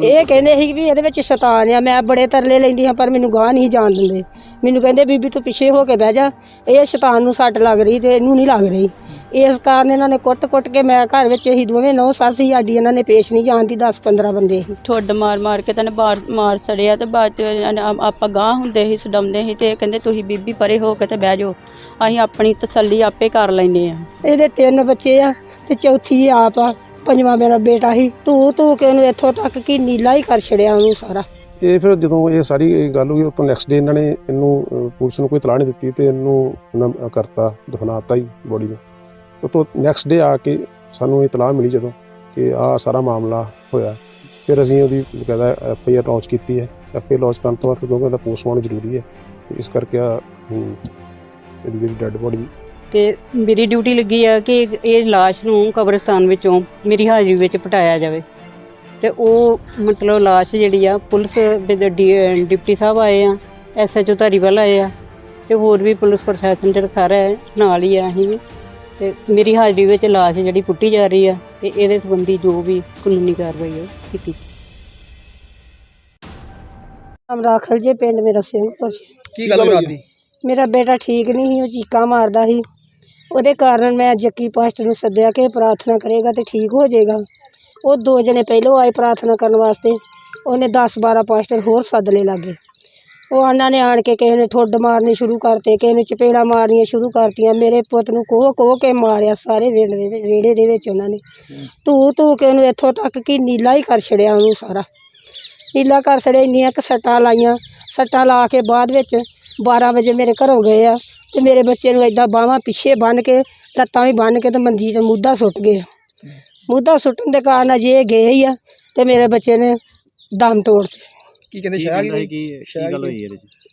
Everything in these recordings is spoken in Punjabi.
ਇਹ ਕਹਿੰਦੇ ਸੀ ਵੀ ਇਹਦੇ ਵਿੱਚ ਸ਼ੈਤਾਨ ਆ ਮੈਂ ਬੜੇ ਤਰਲੇ ਲੈਂਦੀ ਹਾਂ ਪਰ ਮੈਨੂੰ ਗਾਹ ਨਹੀਂ ਜਾਣ ਦਿੰਦੇ। ਮੈਨੂੰ ਕਹਿੰਦੇ ਬੀਬੀ ਤੂੰ ਪਿੱਛੇ ਹੋ ਕੇ ਬਹਿ ਜਾ। ਇਹ ਸ਼ੈਤਾਨ ਨੂੰ ਸੱਟ ਲੱਗ ਰਹੀ ਤੇ ਇਹਨੂੰ ਨਹੀਂ ਲੱਗ ਰਹੀ। ਇਸ ਕਾਰਨ ਇਹਨਾਂ ਨੇ ਕੁੱਟ-ਕੁੱਟ ਕੇ ਮੈਂ ਘਰ ਵਿੱਚ ਹੀ ਦੋਵੇਂ ਨੌ ਸੱਸ ਹੀ ਸਾਡੀ ਇਹਨਾਂ ਨੇ ਪੇਸ਼ ਨਹੀਂ ਜਾਣ ਦੀ 10-15 ਬੰਦੇ ਸੀ। ਠੁੱਡ ਮਾਰ ਮਾਰ ਕੇ ਤੈਨੂੰ ਬਾਹਰ ਮਾਰ ਸੜਿਆ ਤੇ ਬਾਅਦ ਆਪਾਂ ਗਾਂ ਹੁੰਦੇ ਸੀ ਸਡਮਦੇ ਸੀ ਤੇ ਕਹਿੰਦੇ ਤੁਸੀਂ ਬੀਬੀ ਪਰੇ ਹੋ ਕੇ ਤੇ ਬਹਿ ਜਾਓ। ਅਸੀਂ ਆਪਣੀ ਤਸੱਲੀ ਆਪੇ ਕਰ ਲੈਨੇ ਆ ਇਹਦੇ ਤਿੰਨ ਬੱਚੇ ਆ ਤੇ ਚੌਥੀ ਆਪ ਆ। ਪੰਜਵਾਂ ਮੇਰਾ ਬੇਟਾ ਸੀ, ਤੂੰ ਤੂੰ ਕਿ ਉਹਨੂੰ ਇੱਥੋਂ ਤੱਕ ਕਿ ਨੀਲਾ ਹੀ ਕਰ ਛੜਿਆ ਉਹਨੂੰ ਸਾਰਾ? ਇਹ ਫਿਰ ਜਦੋਂ ਇਹ ਸਾਰੀ ਗੱਲ ਹੋਈ ਉਹ ਨੈਕਸਟ ਡੇ ਇਹਨਾਂ ਨੇ ਇਹਨੂੰ ਪੁਲਿਸ ਨੂੰ ਕੋਈ ਇਤਲਾਹ ਨਹੀਂ ਦਿੱਤੀ ਤੇ ਇਹਨੂੰ ਕਰਤਾ ਦਫਨਾਤਾ ਹੀ ਬੋਡੀ ਨੂੰ। ਤੇ ਤੋਂ ਨੈਕਸਟ ਡੇ ਆ ਕੇ ਸਾਨੂੰ ਇਤਲਾਹ ਮਿਲੀ ਜਦੋਂ ਕਿ ਆ ਸਾਰਾ ਮਾਮਲਾ ਹੋਇਆ। ਫਿਰ ਅਸੀਂ ਉਹਦੀ ਬਕਾਇਦਾ ਐਫ ਆਈ ਆਰ ਲਾਂਚ ਕੀਤੀ ਹੈ। ਐਫ ਆਈ ਲਾਂਚ ਕਰਨ ਤੋਂ ਬਾਅਦ ਕਿਉਂਕਿ ਉਹਦਾ ਪੋਸਟਮਾਰਟਮ ਜ਼ਰੂਰੀ ਹੈ, ਤੇ ਇਸ ਕਰਕੇ ਆ ਇਹਦੀ ਜਿਹੜੀ ਡੈੱਡ ਬੋਡੀ ਕਿ ਮੇਰੀ ਡਿਊਟੀ ਲੱਗੀ ਆ ਕਿ ਇਹ ਲਾਸ਼ ਨੂੰ ਕਬਰਸਤਾਨ ਵਿੱਚੋਂ ਮੇਰੀ ਹਾਜ਼ਰੀ ਵਿੱਚ ਪਟਾਇਆ ਜਾਵੇ। ਤੇ ਉਹ ਮਤਲਬ ਲਾਸ਼ ਜਿਹੜੀ ਆ ਪੁਲਿਸ ਦੇ ਡਿਪਟੀ ਸਾਹਿਬ ਆਏ ਆ ਐਸਐਚਓ ਧਾਰੀਵਾਲ ਆਏ ਆ ਤੇ ਹੋਰ ਵੀ ਪੁਲਿਸ ਪ੍ਰਸ਼ਾਸਨ ਜਿਹੜਾ ਸਾਰਾ ਹੈ ਨਾਲ ਹੀ ਆ ਅਸੀਂ। ਵੀ ਤੇ ਮੇਰੀ ਹਾਜ਼ਰੀ ਵਿੱਚ ਲਾਸ਼ ਜਿਹੜੀ ਪੁੱਟੀ ਜਾ ਰਹੀ ਆ ਤੇ ਇਹਦੇ ਸੰਬੰਧੀ ਜੋ ਵੀ ਕਾਨੂੰਨੀ ਕਾਰਵਾਈ ਹੈ ਕੀਤੀ। ਅਮਰਾਖਲ ਜੇ ਪਿੰਡ ਮੇਰਾ ਸਿੰਘਪੁਰ ਕੀ ਗੱਲ ਹੋਈ ਮੇਰਾ ਬੇਟਾ ਠੀਕ ਨਹੀਂ ਸੀ ਉਹ ਚੀਕਾਂ ਮਾਰਦਾ ਸੀ। ਉਹਦੇ ਕਾਰਨ ਮੈਂ ਜੱਕੀ ਪਾਸਟਰ ਨੂੰ ਸੱਦਿਆ ਕਿ ਪ੍ਰਾਰਥਨਾ ਕਰੇਗਾ ਤੇ ਠੀਕ ਹੋ ਜਾਏਗਾ। ਉਹ ਦੋ ਜਣੇ ਪਹਿਲੋਂ ਆਏ ਪ੍ਰਾਰਥਨਾ ਕਰਨ ਵਾਸਤੇ, ਉਹਨੇ 10 12 ਪਾਸਟਰ ਹੋਰ ਸੱਦ ਲਏ ਲਾਗੇ। ਉਹ ਉਹਨਾਂ ਨੇ ਆਣ ਕੇ ਕਿਸੇ ਨੇ ਠੁੱਡ ਮਾਰਨੇ ਸ਼ੁਰੂ ਕਰਤੇ, ਕਿਸੇ ਨੇ ਚਪੇੜਾ ਮਾਰਨੀਆਂ ਸ਼ੁਰੂ ਕਰਤੀਆਂ, ਮੇਰੇ ਪੁੱਤ ਨੂੰ ਕੋਹ ਕੋਹ ਕੇ ਮਾਰਿਆ ਸਾਰੇ ਵਿਹੜੇ ਦੇ ਵਿਹੜੇ ਦੇ ਵਿੱਚ ਉਹਨਾਂ ਨੇ। ਧੂ ਧੂ ਕੇ ਉਹਨੂੰ ਇੱਥੋਂ ਤੱਕ ਕਿ ਨੀਲਾ ਹੀ ਕਰ ਛੜਿਆ ਉਹਨੂੰ ਸਾਰਾ। ਨੀਲਾ ਕਰ ਛੜਿਆ, ਇੰਨੀਆਂ ਕੁ ਸੱਟਾਂ ਲਾਈਆਂ, ਸੱਟਾਂ ਲਾ ਕੇ ਬਾਅਦ ਵਿੱਚ 12 ਵਜੇ ਮੇਰੇ ਘਰੋਂ ਗਏ ਆ ਤੇ ਮੇਰੇ ਬੱਚੇ ਨੂੰ ਏਦਾਂ ਬਾਹਾਂ ਪਿੱਛੇ ਬੰਨ ਕੇ ਲੱਤਾਂ ਵੀ ਬੰਨ ਕੇ ਤੇ ਮੰਜੀ ਤੇ ਮੁੱਦਾ ਸੁੱਟ ਗਏ। ਮੁੱਦਾ ਸੁੱਟਣ ਦੇ ਕਾਰਨ ਅਜੇ ਇਹ ਗਏ ਹੀ ਆ ਤੇ ਮੇਰੇ ਬੱਚੇ ਨੇ ਦਮ ਤੋੜ ਦਿੱਤੇ। ਕੀ ਕਹਿੰਦੇ ਸ਼ਾਹ ਕੀ ਕੀ ਗੱਲ ਹੋਈ ਇਹਦੇ ਚ?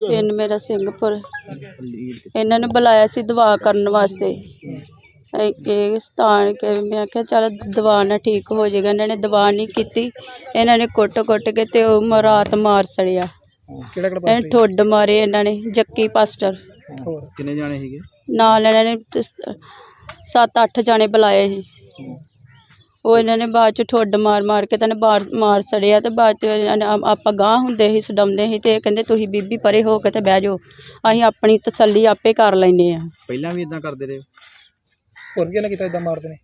ਪਿੰਡ ਮੇਰਾ ਸਿੰਘਪੁਰ। ਇਹਨਾਂ ਨੇ ਬੁਲਾਇਆ ਸੀ ਦਵਾ ਕਰਨ ਵਾਸਤੇ। ਇਹ ਕਿ ਸਥਾਨ ਕੇ ਮੈਂ ਕਿਹਾ ਚੱਲ ਦਵਾ ਨਾਲ ਠੀਕ ਹੋ ਜਾਏਗਾ। ਇਹਨਾਂ ਨੇ ਦਵਾ ਨਹੀਂ ਕੀਤੀ। ਇਹਨਾਂ ਨੇ ਕੁੱਟ-ਕੁੱਟ ਕੇ ਤੇ ਉਹ ਮ- ਰਾਤ ਮਾਰ ਸੜਿਆ ਕਿਹੜਾ ਕਿਹੜਾ ਇਹ ਠੁੱਡ ਮਾਰੇ ਇਹਨਾਂ ਨੇ ਜੱਕੀ ਪਾਸਟਰ। ਹੋਰ? ਕਿੰਨੇ ਜਾਣੇ ਸੀਗੇ? ਨਾਲ ਇਹਨਾਂ ਨੇ 7-8 ਜਾਣੇ ਬੁਲਾਏ ਸੀ। ਉਹ ਇਹਨਾਂ ਨੇ ਬਾਅਦ ਚ ਠੁੱਡ ਮਾਰ ਮਾਰ ਕੇ ਤੈਨੂੰ ਬਾਹਰ ਮਾਰ ਸੜਿਆ ਤੇ ਬਾਅਦ ਚ ਇਹਨਾਂ ਨੇ ਆ- ਆਪਾਂ ਗਾਂ ਹੁੰਦੇ ਸੀ ਸਡਮਦੇ ਸੀ ਤੇ ਇਹ ਕਹਿੰਦੇ ਤੁਸੀਂ ਬੀਬੀ ਪਰੇ ਹੋ ਕੇ ਤੇ ਬਹਿ ਜਾਓ। ਅਸੀਂ ਆਪਣੀ ਤਸੱਲੀ ਆਪੇ ਕਰ ਲੈਨੇ ਆ ਪਹਿਲਾਂ ਵੀ ਇਦਾਂ ਕਰਦੇ ਰਹੇ? ਹੋਰ ਕੀ ਨਾ ਕੀਤਾ ਇਦਾਂ ਮਾਰਦੇ ਨੇ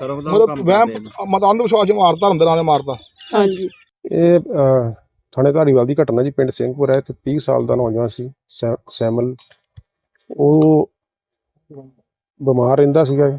ਕਰੋ ਦਾ ਮਤਲਬ ਕੰਮ ਵਹਿਮ ਕਰਦੇ ਨੇ। ਮਤ ਅੰਧ ਵਿਸ਼ਵਾਸ ਚ ਮਾਰਤਾ ਅੰਦਰਾਂ ਦੇ ਮਾਰਤਾ। ਹਾਂਜੀ। ਇਹ ਅਹ, ਥਾਣੇ ਧਾਰੀਵਾਲ ਦੀ ਘਟਨਾ ਜੀ ਪਿੰਡ ਸਿੰਘਪੁਰ ਹੈ ਤੇ 30 ਸਾਲ ਦਾ ਨੌਜਵਾਨ ਸੀ ਸੈ- ਸੈਮਲ। ਉਹ ਬਿਮਾਰ ਰਹਿੰਦਾ ਸੀਗਾ।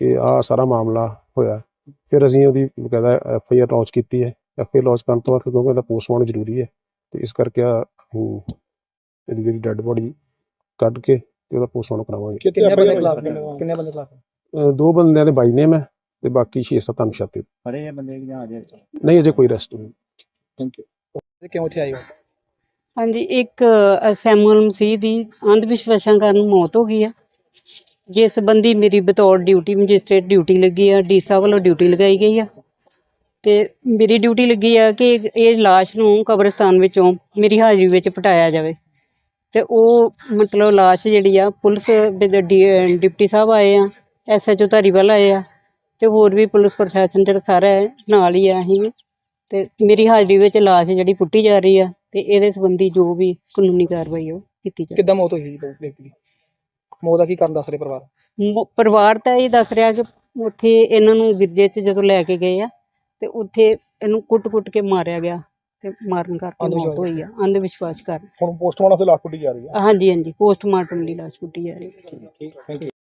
ਕਿ ਆ ਸਾਰਾ ਮਾਮਲਾ ਹੋਇਆ। ਫਿਰ ਅਸੀਂ ਉਹਦੀ ਬਕਾਇਦਾ ਐਫ ਆਈ ਆਰ ਲਾਂਚ ਕੀਤੀ ਹੈ। ਐਫ ਆਈ ਆਰ ਲਾਂਚ ਕਰਨ ਤੋਂ ਬਾਅਦ ਕਿਉਂਕਿ ਇਹਦਾ ਪੋਸਟਮਾਰਟਮ ਜ਼ਰੂਰੀ ਹੈ ਤੇ ਇਸ ਕਰਕੇ ਆ ਇਹਦੀ ਜਿਹੜੀ ਡੈੱਡ ਬੋਡੀ ਕੱਢ ਕੇ ਤੇ ਉਹਦਾ ਪੋਸਟਮਾਰਟਮ ਕਰਾਵਾਂਗੇ। ਕਿੰਨੇ ਬੰਦੇ ਖਿਲਾਫ ਕਿੰਨੇ ਬੰਦੇ ਖਿਲਾਫ ਦੋ ਬੰਦਿਆਂ ਦੇ ਬਾਈ ਨੇਮ ਹੈ ਤੇ ਬਾਕੀ 6-7 ਅਨਸ਼ਾਤੇ ਫੜੇ ਆ ਬੰਦੇ ਜਾਂ ਅਜੇ ਨਹੀਂ ਅਜੇ ਕੋਈ ਅਰੈਸਟ ਨਹੀਂ ਥੈਂਕ ਯੂ ਕਿਉਂ ਇੱਥੇ ਆਏ ਹੋ? ਹਾਂਜੀ ਇੱਕ ਸੈਮੂਅਲ ਮਸੀਹ ਦੀ ਅੰਧ ਵਿਸ਼ਵਾਸਾਂ ਕਾਰਨ ਮੌਤ ਹੋ ਗਈ ਆ। ਜਿਸ ਸੰਬੰਧੀ ਮੇਰੀ ਬਤੌਰ ਡਿਊਟੀ ਮੈਜਿਸਟ੍ਰੇਟ ਡਿਊਟੀ ਲੱਗੀ ਆ ਡੀ ਸਾਹਿਬ ਵੱਲੋਂ ਡਿਊਟੀ ਲਗਾਈ ਗਈ ਆ। ਤੇ ਮੇਰੀ ਡਿਊਟੀ ਲੱਗੀ ਆ ਕਿ ਇਹ ਲਾਸ਼ ਨੂੰ ਕਬਰਸਤਾਨ ਵਿੱਚੋਂ ਮੇਰੀ ਹਾਜ਼ਰੀ ਵਿੱਚ ਪਟਾਇਆ ਜਾਵੇ। ਤੇ ਉਹ ਮਤਲਬ ਲਾਸ਼ ਜਿਹੜੀ ਆ, ਪੁਲਿਸ ਦੇ ਡੀ- ਡਿਪਟੀ ਸਾਹਿਬ ਆਏ ਆ ਐਸਐਚਓ ਧਾਰੀਵਾਲ ਆਏ ਆ, ਤੇ ਹੋਰ ਵੀ ਪੁਲਿਸ ਪ੍ਰਸ਼ਾਸਨ ਜਿਹੜਾ ਸਾਰਾ ਹੈ ਨਾਲ ਹੀ ਆ ਅਸੀਂ। ਵੀ ਤੇ ਮੇਰੀ ਹਾਜ਼ਰੀ ਵਿੱਚ ਲਾਸ਼ ਜਿਹੜੀ ਪੁੱਟੀ ਜਾ ਰਹੀ ਆ, ਤੇ ਇਹਦੇ ਸੰਬੰਧੀ ਜੋ ਵੀ ਕਾਨੂੰਨੀ ਕਾਰਵਾਈ ਉਹ ਕੀਤੀ ਜਾਵੇ। ਕਿੱਦਾਂ ਮੌਤ ਹੋਈ ਜੀ ਵਿਅਕਤੀ ਦੀ? ਮੌਤ ਦਾ ਕੀ ਕਾਰਨ ਦੱਸ ਰਹੇ ਪਰਿਵਾਰ? ਮ- ਪਰਿਵਾਰ ਤਾਂ ਇਹ ਦੱਸ ਰਿਹਾ ਕਿ ਉੱਥੇ ਇਹਨਾਂ ਨੂੰ ਗਿਰਜੇ 'ਚ ਜਦੋਂ ਲੈ ਕੇ ਗਏ ਆ ਤੇ ਉੱਥੇ ਇਹਨੂੰ ਕੁੱਟ-ਕੁੱਟ ਕੇ ਮਾਰਿਆ ਗਿਆ ਤੇ ਮਾਰਨ ਕਰਕੇ ਮੌਤ ਹੋਈ ਆ ਅੰਧ ਵਿਸ਼ਵਾਸ ਕਾਰਨ। ਹੁਣ ਪੋਸਟਮਾਰਟਮ ਤੇ ਲਾਸ਼ ਪੁੱਟੀ ਜਾ ਰਹੀ ਹੈ ਹਾਂਜੀ ਹਾਂਜੀ ਪੋਸਟਮਾਰਟਮ ਦੀ ਲਾਸ਼ ਪੁੱਟੀ ਜਾ ਰਹੀ ਹੈ ਠੀਕ